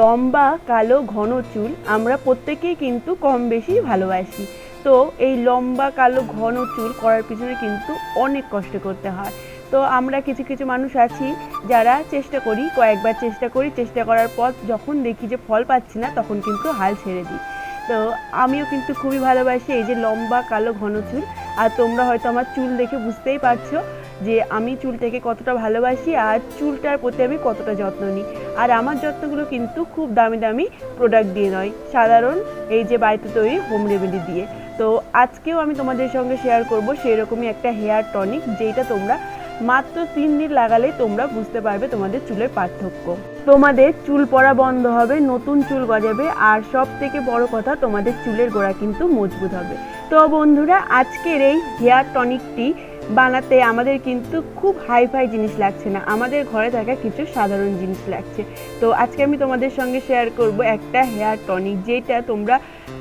লম্বা, কালো, ঘন চুল আমরা প্রত্যেকেই কিন্তু কম বেশি ভালোবাসি। তো এই লম্বা, কালো, ঘন চুল করার পিছনে কিন্তু অনেক কষ্ট করতে হয়। তো আমরা কিছু কিছু মানুষ আছি যারা চেষ্টা করি, কয়েকবার চেষ্টা করি, চেষ্টা করার পর যখন দেখি যে ফল পাচ্ছি না, তখন কিন্তু হাল ছেড়ে দিই। তো আমিও কিন্তু খুবই ভালোবাসি এই যে লম্বা, কালো, ঘন চুল। আর তোমরা হয়তো আমার চুল দেখে বুঝতেই পারছ যে আমি চুলটাকে কতটা ভালোবাসি আর চুলটার প্রতি আমি কতটা যত্ন নিই। আর আমার যত্নগুলো কিন্তু খুব দামি দামি প্রোডাক্ট দিয়ে নয়, সাধারণ এই যে বাড়িতে তৈরি হোম রেমেডি দিয়ে। তো আজকেও আমি তোমাদের সঙ্গে শেয়ার করব সেই রকমই একটা হেয়ার টনিক যেটা তোমরা মাত্র তিন দিন লাগালেই তোমরা বুঝতে পারবে তোমাদের চুলের পার্থক্য। তোমাদের চুল পড়া বন্ধ হবে, নতুন চুল গজাবে আর সব থেকে বড় কথা তোমাদের চুলের গোড়া কিন্তু মজবুত হবে। তো বন্ধুরা, আজকের এই হেয়ার টনিকটি বানাতে আমাদের কিন্তু খুব হাই ফাই জিনিস লাগছে না। আমাদের ঘরে থাকা কিছু সাধারণ জিনিস লাগছে। তো আজকে আমি তোমাদের সঙ্গে শেয়ার করব একটা হেয়ার টনিক যেটা তোমরা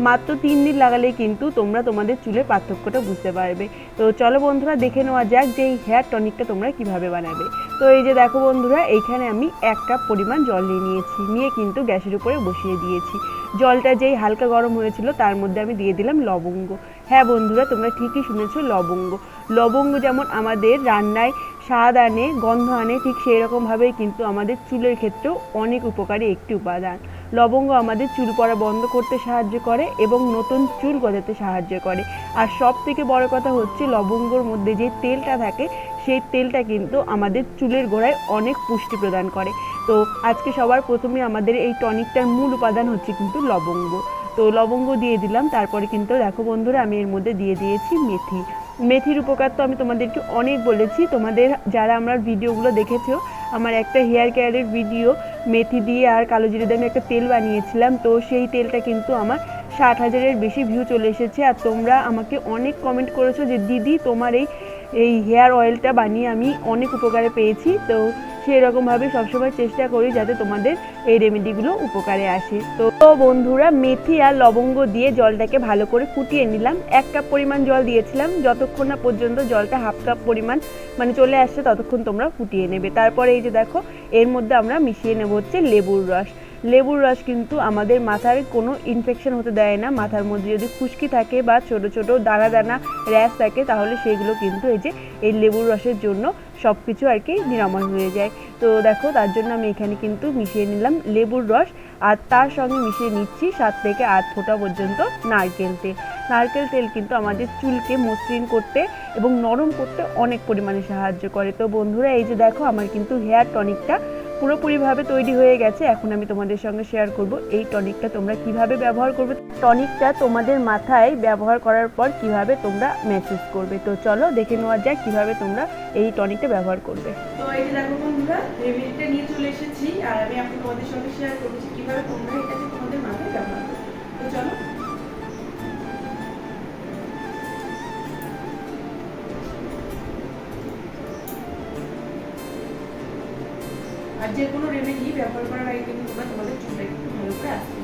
মাত্র তিন দিন লাগালেই কিন্তু তোমরা তোমাদের চুলের পার্থক্যটা বুঝতে পারবে। তো চলো বন্ধুরা, দেখে নেওয়া যাক যে এই হেয়ার টনিকটা তোমরা কীভাবে বানাবে। তো এই যে দেখো বন্ধুরা, এইখানে আমি এক কাপ পরিমাণ জল নিয়ে নিয়েছি। নিয়ে কিন্তু গ্যাসের উপরে বসিয়ে দিয়েছি। জলটা যেই হালকা গরম হয়েছিল, তার মধ্যে আমি দিয়ে দিলাম লবঙ্গ। হ্যাঁ বন্ধুরা, তোমরা ঠিকই শুনেছো লবঙ্গ। লবঙ্গ যেমন আমাদের রান্নায় স্বাদ আনে, গন্ধ আনে, ঠিক সেই রকমভাবেই কিন্তু আমাদের চুলের ক্ষেত্রেও অনেক উপকারী একটি উপাদান। লবঙ্গ আমাদের চুল পড়া বন্ধ করতে সাহায্য করে এবং নতুন চুল গজাতে সাহায্য করে। আর সব থেকে বড় কথা হচ্ছে লবঙ্গর মধ্যে যে তেলটা থাকে, সেই তেলটা কিন্তু আমাদের চুলের গোড়ায় অনেক পুষ্টি প্রদান করে। তো আজকে সবার প্রথমে আমাদের এই টনিকটার মূল উপাদান হচ্ছে কিন্তু লবঙ্গ। তো লবঙ্গ দিয়ে দিলাম, তারপরে কিন্তু দেখো বন্ধুরা আমি এর মধ্যে দিয়ে দিয়েছি মেথি। মেথির উপকার তো আমি তোমাদেরকে অনেক বলেছি। তোমাদের যারা আমার ভিডিওগুলো দেখেছ, আমার একটা হেয়ার কেয়ারের ভিডিও, মেথি দিয়ে আর কালো জিরে দিয়ে আমি একটা তেল বানিয়েছিলাম। তো সেই তেলটা কিন্তু আমার ষাট হাজারের বেশি ভিউ চলে এসেছে। আর তোমরা আমাকে অনেক কমেন্ট করেছ যে, দিদি, তোমার এই এই হেয়ার অয়েলটা বানিয়ে আমি অনেক উপকারে পেয়েছি। তো সেই রকমভাবে সবসময় চেষ্টা করি যাতে তোমাদের এই রেমেডিগুলো উপকারে আসে। তো তো বন্ধুরা, মেথি আর লবঙ্গ দিয়ে জলটাকে ভালো করে ফুটিয়ে নিলাম। এক কাপ পরিমাণ জল দিয়েছিলাম। যতক্ষণ না পর্যন্ত জলটা হাফ কাপ পরিমাণ মানে চলে আসছে, ততক্ষণ তোমরা ফুটিয়ে নেবে। তারপরে এই যে দেখো, এর মধ্যে আমরা মিশিয়ে নেব হচ্ছে লেবুর রস। লেবুর রস কিন্তু আমাদের মাথার কোনো ইনফেকশন হতে দেয় না। মাথার মধ্যে যদি খুশকি থাকে বা ছোট ছোট দানা দানা র্যাশ থাকে, তাহলে সেগুলো কিন্তু এই যে, এই লেবুর রসের জন্য সব কিছু আর কি নিরাময় হয়ে যায়। তো দেখো, তার জন্য আমি এখানে কিন্তু মিশিয়ে নিলাম লেবুর রস আর তার সঙ্গে মিশিয়ে নিচ্ছি সাত থেকে আট ফোঁটা পর্যন্ত নারকেল তেল। নারকেল তেল কিন্তু আমাদের চুলকে মসৃণ করতে এবং নরম করতে অনেক পরিমাণে সাহায্য করে। তো বন্ধুরা, এই যে দেখো, আমার কিন্তু হেয়ার টনিকটা পুরোপুরিভাবে তৈরি হয়ে গেছে। এখন আমি তোমাদের সঙ্গে শেয়ার করব এই টনিকটা তোমরা কীভাবে ব্যবহার করবে। টনিকটা তোমাদের মাথায় ব্যবহার করার পর কীভাবে তোমরা মেসেজ করবে। তো চলো দেখে নেওয়া যাক কীভাবে তোমরা এই টনিকটা ব্যবহার করবে। তো এই যে দেখো বন্ধুরা রেমেডিটা নিয়ে চলে এসেছি। আর আমি এখন তোমাদের সঙ্গে শেয়ার করছি কীভাবে তোমরা এটাকে তোমাদের মাথায় ব্যবহার করবে। তো চলো। আর যে কোনো রেমেডি ব্যবহার করার আগে কিন্তু তোমরা তোমাদের চুলটা একটু ভালো করে আসবে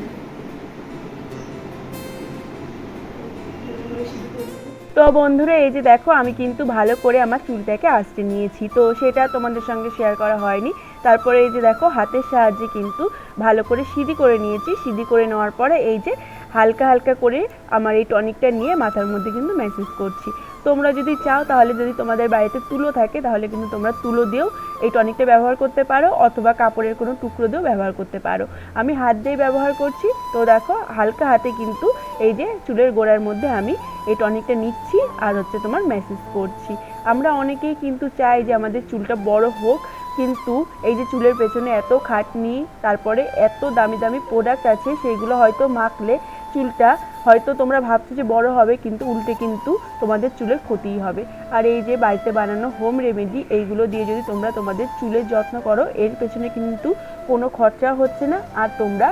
তো বন্ধুরা, এই যে দেখো, আমি কিন্তু ভালো করে আমার চুলটাকে আসতে নিয়েছি। তো সেটা তোমাদের সঙ্গে শেয়ার করা হয়নি। তারপরে এই যে দেখো, হাতের সাহায্যে কিন্তু ভালো করে সিঁড়ি করে নিয়েছি। সিঁড়ি করে নেওয়ার পরে এই যে হালকা হালকা করে আমার এই টনিকটা নিয়ে মাথার মধ্যে কিন্তু ম্যাসেজ করছি। তোমরা যদি চাও তাহলে যদি তোমাদের বাড়িতে তুলো থাকে তাহলে কিন্তু তোমরা তুলো দিয়েও এই টনিকটা ব্যবহার করতে পারো অথবা কাপড়ের কোনো টুকরো দিয়েও ব্যবহার করতে পারো। আমি হাত দিয়ে ব্যবহার করছি। তো দেখো হালকা হাতে কিন্তু এই যে চুলের গোড়ার মধ্যে আমি এই টনিকটা নিচ্ছি আর হচ্ছে তোমার মেসেজ করছি। আমরা অনেকেই কিন্তু চাই যে আমাদের চুলটা বড় হোক, কিন্তু এই যে চুলের পেছনে এত খাটনি, তারপরে এত দামি দামি প্রোডাক্ট আছে, সেগুলো হয়তো মাখলে চুলটা হয়তো তোমরা ভাবছ যে বড় হবে, কিন্তু উল্টে কিন্তু তোমাদের চুলের ক্ষতিই হবে। আর এই যে বাড়িতে বানানো হোম রেমেডি এইগুলো দিয়ে যদি তোমরা তোমাদের চুলের যত্ন করো, এর পেছনে কিন্তু কোনো খরচা হচ্ছে না, আর তোমরা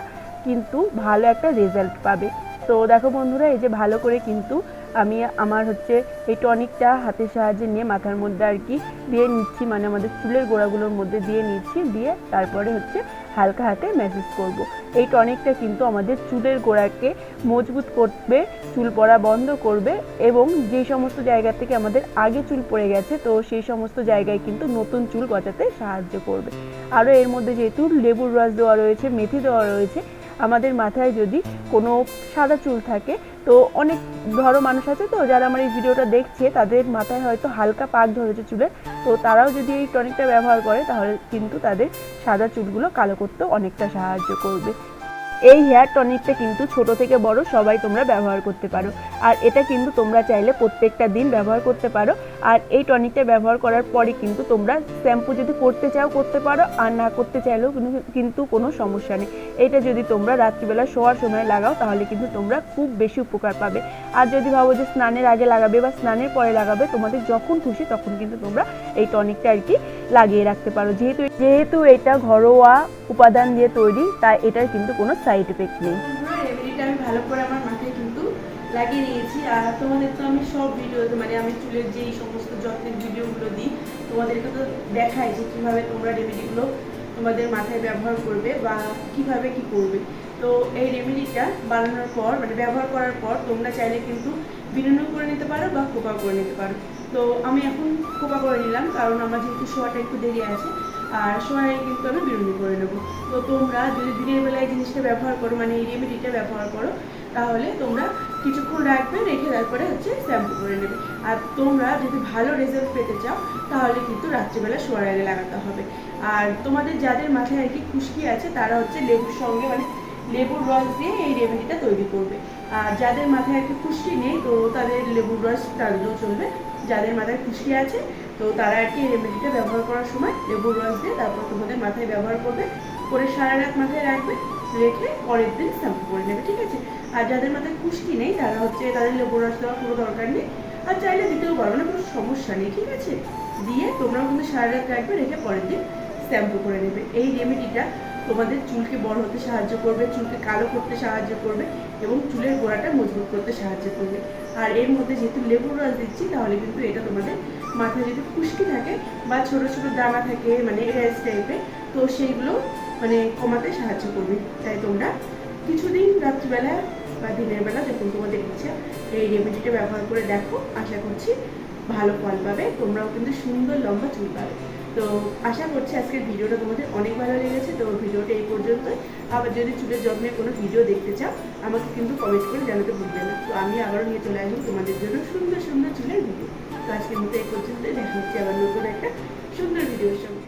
কিন্তু ভালো একটা রেজাল্ট পাবে। তো দেখো বন্ধুরা, এই যে ভালো করে কিন্তু আমি আমার হচ্ছে এই টনিকটা হাতের সাহায্যে নিয়ে মাথার মধ্যে আর কি দিয়ে নিচ্ছি মানে আমাদের চুলের গোড়াগুলোর মধ্যে দিয়ে নিচ্ছি, দিয়ে তারপরে হচ্ছে হালকা হাতে ম্যাসেজ করব। এই টনিকটা কিন্তু আমাদের চুলের গোড়াকে মজবুত করবে, চুল পড়া বন্ধ করবে এবং যে সমস্ত জায়গা থেকে আমাদের আগে চুল পড়ে গেছে, তো সেই সমস্ত জায়গায় কিন্তু নতুন চুল গজাতে সাহায্য করবে আরও এর মধ্যে যেহেতু লেবুর রস দেওয়া রয়েছে, মেথি দেওয়া রয়েছে আমাদের মাথায় যদি কোনো সাদা চুল থাকে, তো অনেক ধরো মানুষ আছে তো যারা আমার এই ভিডিওটা দেখছে, তাদের মাথায় হয়তো হালকা পাক ধরেছে চুলের। তো তারাও যদি এই টনিকটা ব্যবহার করে, তাহলে কিন্তু তাদের সাদা চুলগুলো কালো করতেও অনেকটা সাহায্য করবে। এই হেয়ার টনিকটা কিন্তু ছোট থেকে বড় সবাই তোমরা ব্যবহার করতে পারো। আর এটা কিন্তু তোমরা চাইলে প্রত্যেকটা দিন ব্যবহার করতে পারো। আর এই টনিকটা ব্যবহার করার পরে কিন্তু তোমরা শ্যাম্পু যদি করতে চাও, করতে পারো। আর না করতে চাইলেও কিন্তু- কোনো সমস্যা নেই। এটা যদি তোমরা রাত্রিবেলা শোয়ার সময় লাগাও, তাহলে কিন্তু তোমরা খুব বেশি উপকার পাবে। আর যদি ভাবো যে স্নানের আগে লাগাবে বা স্নানের পরে লাগাবে, তোমাদের যখন খুশি তখন কিন্তু তোমরা এই টনিকটা আর কি লাগিয়ে রাখতে পারো। যেহেতু যেহেতু এটা ঘরোয়া উপাদান দিয়ে তৈরি, তাই এটার কিন্তু কোনো সাইড এফেক্ট নেই। ভালো করে আমার লাগিয়ে নিয়েছি আর তোমাদের তো আমি সব ভিডিও মানে আমি চুলের যেই সমস্ত যত্নের ভিডিওগুলো দিই, তোমাদেরকে তো দেখাই যে কীভাবে তোমরা রেমেডিগুলো তোমাদের মাথায় ব্যবহার করবে বা কীভাবে কি করবে। তো এই রেমেডিটা বানানোর পর মানে ব্যবহার করার পর, তোমরা চাইলে কিন্তু বিনুনি করে নিতে পারো বা কোপা করে নিতে পারো। তো আমি এখন কোপা করে নিলাম, কারণ আমার যেহেতু শোয়াটা একটু দেরি আছে, আর শোয়ায় কিন্তু আমি বিনুনি করে নেব। তো তোমরা যদি দিনের বেলায় জিনিসটা ব্যবহার করো মানে এই রেমেডিটা ব্যবহার করো তাহলে তোমরা কিছুক্ষণ রাখবে, রেখে তারপরে হচ্ছে শ্যাম্পু করে নেবে। আর তোমরা যদি ভালো রেজাল্ট পেতে চাও, তাহলে কিন্তু রাত্রিবেলা শোয়ার আগে লাগাতে হবে। আর তোমাদের যাদের মাথায় আর কি খুশকি আছে, তারা হচ্ছে লেবুর সঙ্গে মানে লেবুর রস দিয়ে এই রেমেডিটা তৈরি করবে। আর যাদের মাথায় আর কি খুশকি নেই, তো তাদের লেবুর রস টানলেও চলবে। যাদের মাথায় খুশকি আছে, তো তারা আর কি এই রেমেডিটা ব্যবহার করার সময় লেবুর রস দিয়ে তারপর তোমাদের মাথায় ব্যবহার করবে। করে সারা রাত মাথায় রাখবে, রেখে পরের দিন শ্যাম্পু করে নেবে, ঠিক আছে? আর যাদের মাথায় খুশকি নেই, তারা হচ্ছে তাদের লেবুর রস দেওয়ার কোনো দরকার নেই। আর চাইলে দিতেও পারো না, কোনো সমস্যা নেই, ঠিক আছে? দিয়ে তোমরাও কিন্তু সারা রাত রাখবে রেখে পরের দিন শ্যাম্পু করে নেবে। এই রেমেডিটা তোমাদের চুলকে বড় হতে সাহায্য করবে, চুলকে কালো করতে সাহায্য করবে এবং চুলের গোড়াটা মজবুত করতে সাহায্য করবে। আর এর মধ্যে যেহেতু লেবুর রস দিচ্ছি, তাহলে কিন্তু এটা তোমাদের মাথায় যদি খুশকি থাকে বা ছোট ছোট দানা থাকে মানে রেস টাইপের তো সেইগুলো মানে কমাতে সাহায্য করবে। তাই তোমরা কিছুদিন রাত্রিবেলা বা দিনের বেলা যখন তোমাদের ইচ্ছা এই রেমেডিটা ব্যবহার করে দেখো। আশা করছি ভালো ফল পাবে। তোমরাও কিন্তু সুন্দর লম্বা চুল পাবে। তো আশা করছি আজকের ভিডিওটা তোমাদের অনেক ভালো লেগেছে। তো ভিডিওটা এই পর্যন্তই। আবার যদি চুলের যত্নের কোনো ভিডিও দেখতে চাও, আমাকে কিন্তু কমেন্ট করে জানাতে ভুলবে না। তো আমি আবারও নিয়ে চলে আসব তোমাদের জন্য সুন্দর সুন্দর চুলের ভিডিও। তো আজকের মতো এই পর্যন্তই। দেখা হচ্ছে আবার নতুন একটা সুন্দর ভিডিওর সঙ্গে।